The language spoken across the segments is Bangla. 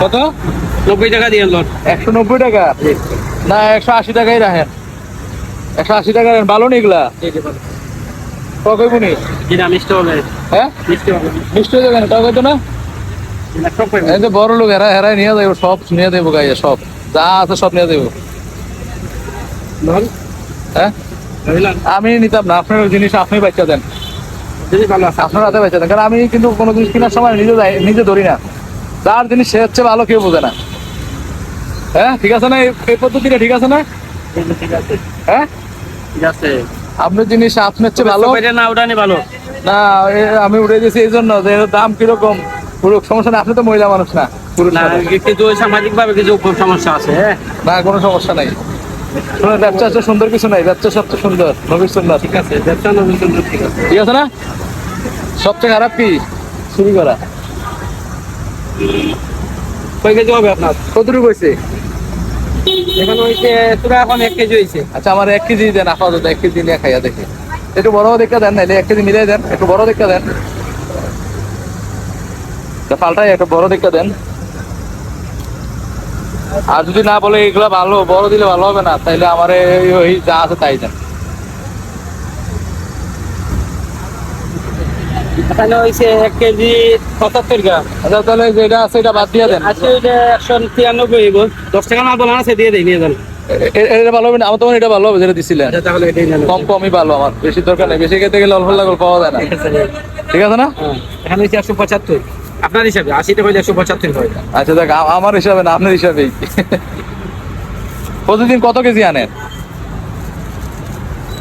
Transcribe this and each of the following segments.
কত? নব্বই টাকা দিয়ে একশো নব্বই টাকা? না একশো আশি টাকাই রাখেন। একশো আশি টাকা ভালো মিষ্টি হবে। হ্যাঁ? মিষ্টি হবে। মিষ্টি হয়ে যাবে না? তো না? এই বড় লোক হেরা হেরাই নিয়ে যাব সব নিয়ে দেবো গাইয়া সব। যা আছে সব নিয়ে দেবো হ্যাঁ? আমি নিতাম না আপনার জিনিস আপনি বাচ্চা দেন। আপনার হাতে বাচ্চা দেন। কারণ আমি কিন্তু কোনো জিনিস কেনার সময় নিজে নিজে ধরি না। যার জিনিস সে হচ্ছে ভালো কেউ বোঝে না। হ্যাঁ ঠিক আছে না? এই- পদ্ধতিটা ঠিক আছে না? হ্যাঁ? ঠিক আছে আপনার জিনিস আপনার হচ্ছে ভালো। না ওটা ভালো। না আমি উঠে দিয়েছি এই জন্য যে দাম কীরকম? পুরো সমস্যা না আপনি তো মহিলা মানুষ না মানুষ। কিছু সামাজিক ভাবে কিছু সমস্যা আছে হ্যাঁ? না কোনো সমস্যা নাই। ব্যবসা হচ্ছে সুন্দর কিছু নাই ব্যবসা সবচেয়ে সুন্দর নবীর সুন্দর। ঠিক আছে ব্যবসা নবীন সুন্দর ঠিক আছে। ঠিক আছে না? সবচেয়ে খারাপ কি? চুরি করা। কয় কেজি হবে আপনার? কতটুকু হয়েছে এখন হয়েছে তোরা এখন এক কেজি হয়েছে আচ্ছা আমার এক কেজি দেন আপাতত এক কেজি নিয়ে খাইয়া দেখি। একটু বড় দেখা দেন নাইলে এক কেজি মিলাই দেন একটু বড় দেখা দেন। পাল্টাই একটু বড় দেখা দেন। আর যদি না বলে এগুলা ভালো বড় দিলে ভালো হবে না তাইলে আমার এই- ওই যা আছে তাই দেন। এখানে হয়েছে এক কেজি পঁচাত্তর গ্রাম। আচ্ছা তাহলে যেটা আছে এটা বাদ দিয়ে দেন। আজকে এটা একশো তিরানব্বই হইব। দশ টাকা না বলা আছে দিয়ে দেয় নিয়ে যান। এ- এ- এটা ভালো হবে না? আমার মনে এটা ভালো হবে যেটা দিছিলেন। আচ্ছা কম কমই ভালো আমার বেশি দরকার নেই। বেশি খেতে গেলে অল্প লাগল পাওয়া যায় না। ঠিক আছে না? হ্যাঁ, এখানে হচ্ছে একশো পঁচাত্তর। আপনার হিসাবে আশিটা হইলে একশো পঁচাত্তর হয়। আচ্ছা দেখ আমার হিসাবে না আপনার হিসাবেই। প্রতিদিন কত কেজি আনেন?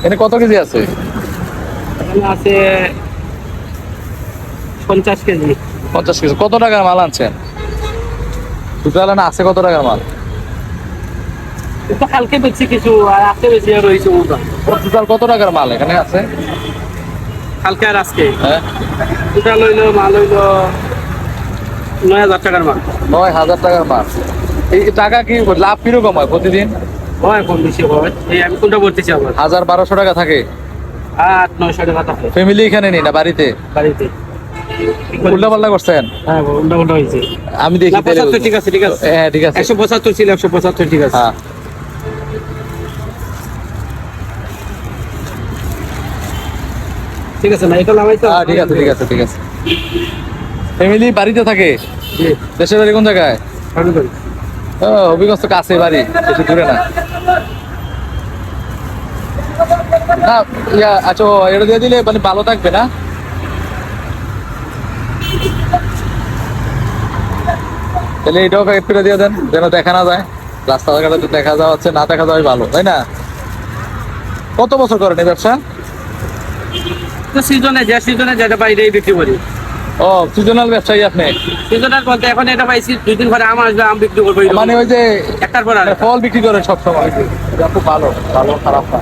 এনে কত কেজি আছে? আছে পঞ্চাশ কেজি। পঞ্চাশ কেজি। কত টাকার মাল আনছেন? টোটাল না আছে কত টাকার মাল? এটা কালকে বেশি কিছু আর আজকে বেশি আর রয়েছে টোটাল কত টাকার মাল এখানে আছে? কালকে আর আজকে। হ্যাঁ। ওটা লইলো মাল লইলো নয় হাজার টাকার মাল। নয় হাজার টাকার মাল। এই টাকা কি লাভ কীরকম হয় প্রতিদিন? হয় কম বেশি হয়। এই আমি কোনটা বলতেছি আবার হাজার বারোশো টাকা থাকে। আট নয়শো টাকা থাকে। ফ্যামিলি এখানে নেই না বাড়িতে? বাড়িতে। উল্টা পাল্টা করছেন? হ্যাঁ উল্টা হয়েছে। আমি দেখি পঁচাত্তর ঠিক আছে ঠিক আছে। হ্যাঁ ঠিক আছে। একশো পঁচাত্তর ছিল একশো পঁচাত্তর ঠিক আছে। হ্যাঁ। ঠিক আছে না এটা নামাই তো হ্যাঁ, ঠিক আছে ঠিক আছে ঠিক আছে। ফ্যামিলি বাড়িতে থাকে? দেশের বাড়ি কোন জায়গায়? ও হবিগঞ্জ কাছে বাড়ি বেশি দূরে না। না ইয়া আচ্ছা এটা দিয়ে দিলে মানে ভালো থাকবে না? তাহলে এটাও প্যাকেট করে দিয়ে দেন যেন দেখা না যায়। রাস্তাঘাটে দেখা যাচ্ছে না দেখা যায় ভালো তাই না? কত বছর করেন এই ব্যবসা? সিজনে যে সিজনে যেটা পাই এটাই বিক্রি করি। ও সিজনাল ব্যবসায়ী আপনি? সিজনের বলতে এখন এটা পাইছি দুই দিন পরে আম আসবে আম বিক্রি করব মানে ওই যে একটার পর আর মানে ফল বিক্রি করেন সব সময় খুব ভালো ভালো খারাপ না।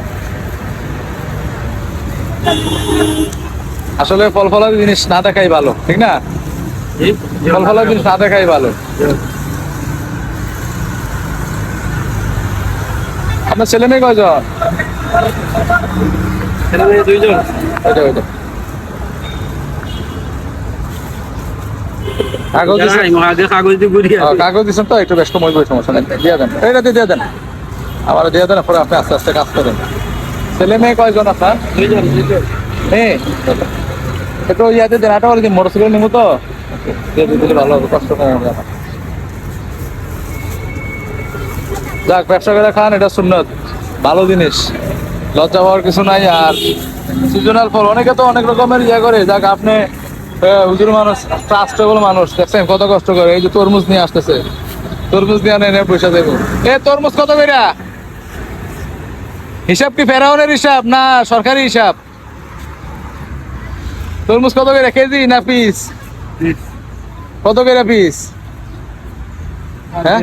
আসলে ফল ফলার জিনিস না দেখাই ভালো ঠিক না? ফল দেখাই ভালো। আপনার ছেলে মেয়ে কয়জন? ছেলে মেয়ে দুইজন। ওইটা ওইটা। কাগজ দিছেন? জানাই, মা, কাগজ দিয়ে কাগজ দিচ্ছেন তো একটু ব্যস্ত মজবুর সমস্যা নেই। দিয়ে দেন। এইটাতে দিয়ে দেন। আবার দিয়ে দেন পরে আপনি আস্তে আস্তে কাজ করেন। ছেলে মেয়ে কয়জন আপনার? দুইজন দুইজন। মেয়ে? একটু ইয়াতে দেন আটা বলে দিন মোটরসাইকেল নিবো তো? যাক, ব্যবসা করে খান, এটা সুন্নত। ভালো জিনিস। লজ্জা হওয়ার কিছু নাই, আর সিজনাল ফল, অনেকে তো অনেক রকমের ইয়ে করে। যাক, আপনি হুজুর মানুষ ট্রাস্টেবল মানুষ। দেখছেন, কত কষ্ট করে। এই যে তরমুজ নিয়ে আসতেছে। তরমুজ নিয়ে আনে, এনে পয়সা দেবো। এ, তরমুজ কত বেরা হিসাব কি ফেরাউনের হিসাব না সরকারি হিসাব? তরমুজ কত করে কেজি না পিস কত করে পিস হ্যাঁ?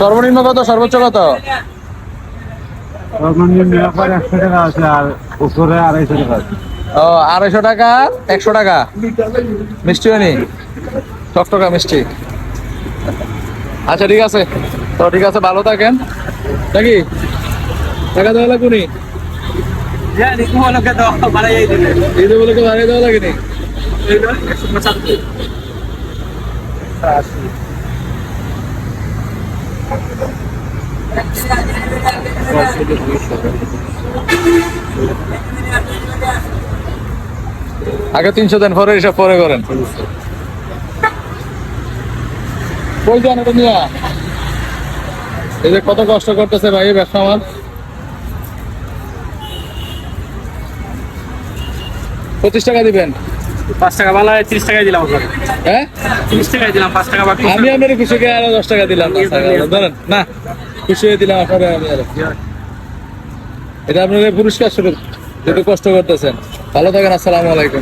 সর্বনিম্ন কত? সর্বোচ্চ কত? সর্বনিম্ন ব্যাপার একশো টাকা আছে আর উপরে আড়াইশো টাকা ও আড়াইশো টাকা একশো টাকা? মিষ্টি হয়নি? টকটকা মিষ্টি। আচ্ছা ঠিক আছে। তো ঠিক আছে ভালো থাকেন। নাকি? টাকা দেওয়া লাগবে নি? রিকু হলোকে তো বাড়াই বলে বাড়িয়ে দেওয়া লাগেনি? আগে তিনশো দেন, পরে হিসাব পরে করেন। কই যান এটা নিয়ে? এই যে কত কষ্ট করতেছে ভাই ব্যবসা আমার। পঁচিশ টাকা দিবেন। পাঁচ টাকা ভালো ত্রিশ টাকায় দিলাম আপনাকে। হ্যাঁ? ত্রিশ টাকায় দিলাম পাঁচ টাকা বাকি। আমি আপনার আরও দশ টাকা দিলাম ধরেন না খুশি দিলাম আপনার আমি আরও। এটা আপনাদের পুরস্কার স্বরূপ যেটু কষ্ট করতেছেন। ভালো থাকেন আসসালামু আলাইকুম।